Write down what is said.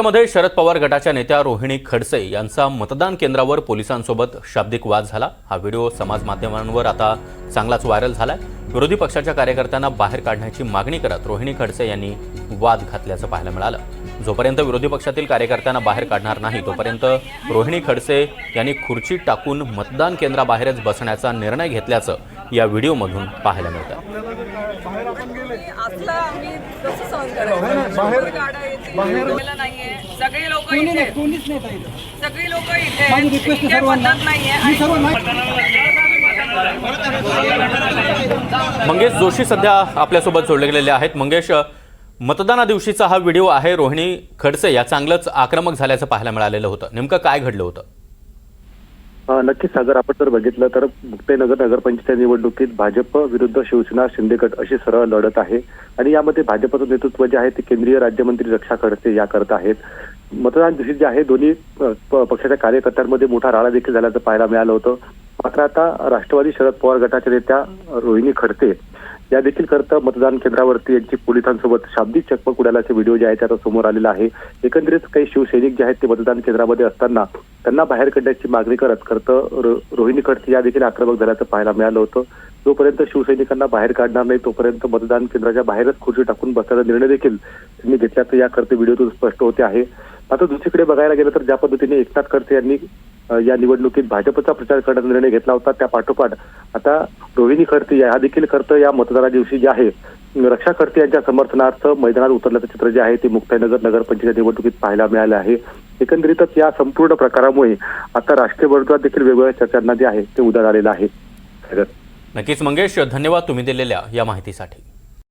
मध्ये शरद पवार गटाच्या नेत्या रोहिणी खडसे यांचा मतदान केंद्रावर पोलिसांसोबत शाब्दिक वाद झाला. हा व्हिडिओ समाज माध्यमांवर आता चांगलाच व्हायरल झालाय. विरोधी पक्षाच्या कार्यकर्त्यांना बाहेर काढण्याची मागणी करत रोहिणी खडसे यांनी वाद घातल्याचं पाहायला मिळालं. जोपर्यंत विरोधी पक्षातील कार्यकर्त्यांना बाहेर काढणार नाही तोपर्यंत रोहिणी खडसे यांनी खुर्ची टाकून मतदान केंद्राबाहेरच बसण्याचा निर्णय घेतल्याचं या व्हिडिओमधून पाहायला मिळतं असलं आम्ही कसं सहन करायचं. बाहेर गाड्या येतील गेलं नाहीये. सगळी लोक इथे कोणीच नाही ताई. सगळी लोक इथे माझी आहेत. रिक्वेस्ट इथे सर्वांना पद्धत नाहीये. मी आणि सर्व नाही मंगेश जोशी सध्या आपल्यासोबत जोडले गेलेले आहेत. मंगेश मतदाना दिवशीचा हा व्हिडिओ आहे रोहिणी खडसे. या चांगलंच आक्रमक झाल्याचं पाहायला मिळालेलं होतं. नेमकं काय घडलं होतं? नक्कीच सागर आपण जर बघितलं तर मुक्तेनगर नगरपंचायत निवडणुकीत भाजप विरुद्ध शिवसेना शिंदेगट अशी सरळ लढत आहे. आणि यामध्ये भाजपचं नेतृत्व जे आहे ते केंद्रीय राज्यमंत्री रक्षा खडसे या करत आहेत. मतदान दिवशी जे आहे दोन्ही प- पक्षाच्या कार्यकर्त्यांमध्ये मोठा राळा देखील झाल्याचं पाहायला मिळालं होतं. मात्र आता राष्ट्रवादी शरद पवार गटाच्या नेत्या रोहिणी खडसे या देखील करता मतदान केंद्रावरती यांची पोलिसांसोबत शाब्दिक चकमक उडाल्याचे व्हिडिओ जे आहे त्याचा आता समोर आलेला आहे. एकंदरीत काही शिवसैनिक जे आहेत ते मतदान केंद्रामध्ये असताना त्यांना बाहेर काढण्याची मागणी करत करतं रो- रोहिणी खडसे या देखील आक्रमक झाल्याचं पाहायला मिळालं होतं. जोपर्यंत शिवसैनिकांना बाहेर काढणार नाही तोपर्यंत मतदान केंद्राच्या बाहेरच खुर्ची टाकून बसण्याचा निर्णय देखील त्यांनी घेतल्याचं या करते व्हिडिओतून स्पष्ट होते आहे. आता दुसरीकडे बघायला गेलं तर ज्या पद्धतीने एकनाथ खडसे यांनी या निवडणुकीत भाजपचा प्रचार करण्याचा निर्णय घेतला होता. त्या पाठोपाठ आता रोहिणी खडसे या देखील करतं या मतदारा दिवशी जे आहे रक्षा खडसे यांच्या समर्थनार्थ मैदानात उतरल्याचं चित्र जे आहे ते मुक्ताईनगर नगरपंचायत निवडणुकीत पाहायला मिळालं आहे. एकंदरीतच या संपूर्ण प्रकारामुळे आता राष्ट्रीय वर्तुळात देखील वेगवेगळ्या चर्चांना जे आहे ते उदार आलेलं आहे. नक्कीच मंगेश धन्यवाद तुम्ही दिलेल्या या माहितीसाठी.